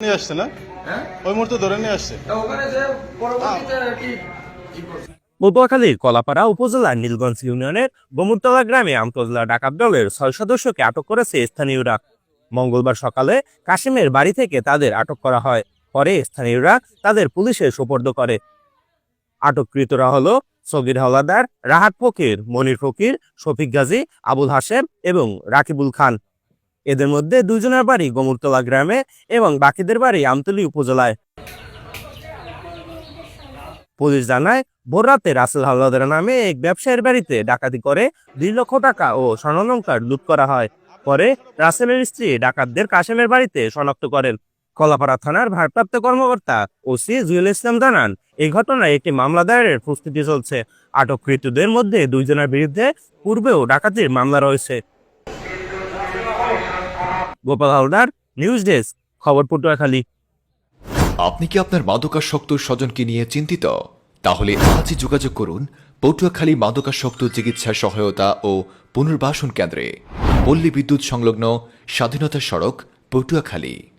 নিয়ে আসছে না? হ্যাঁ? ওই মুহূর্তে ধরে নিয়ে আসছে। পটুয়াখালীর কলাপাড়া উপজেলার নীলগঞ্জ ইউনিয়নের গোমুরতলা গ্রামে আমতলা ডাকাত দলের ছয় সদস্যকে আটক করেছে স্থানীয়রা। মঙ্গলবার সকালে কাশিমের বাড়ি থেকে তাদের আটক করা হয়। পরে স্থানীয়রা তাদের পুলিশে সোপর্দ করে। আটককৃতরা হলো সগির হাওলাদার রাহাত ফকির মনির ফকির শফিক গাজী আবুল হাসেম এবং রাকিবুল খান। এদের মধ্যে দুজনের বাড়ি গোমুরতলা গ্রামে এবং বাকিদের বাড়ি আমতলী উপজেলায়। পুলিশ জানায় ভোররাতে রাসেল হাওলাদার নামে এক ব্যবসায়ীর বাড়িতে ডাকাতি করে দুই লক্ষ টাকা ও স্বর্ণলঙ্কার লুট করা হয়। পরে রাসেলের স্ত্রী ডাকাতদের কাশেমের বাড়িতে শনাক্ত করেন। কলাপাড়া থানার ভারপ্রাপ্ত কর্মকর্তা ওসি জুয়েল ইসলাম জানান, এই ঘটনায় একটি মামলা দায়েরের প্রস্তুতি চলছে। আটককৃতদের মধ্যে দুইজনের বিরুদ্ধে পূর্বেও ডাকাতির মামলা রয়েছে। গোপাল হালদার নিউজ ডেস্ক খবর পটুয়াখালী। আপনি কি আপনার মাদকাসক্ত স্বজনকে নিয়ে চিন্তিত? তাহলে আজই যোগাযোগ করুন পটুয়াখালী মাদকাসক্ত চিকিৎসা সহায়তা ও পুনর্বাসন কেন্দ্রে। পল্লী বিদ্যুৎ সংলগ্ন স্বাধীনতা সড়ক, পটুয়াখালী।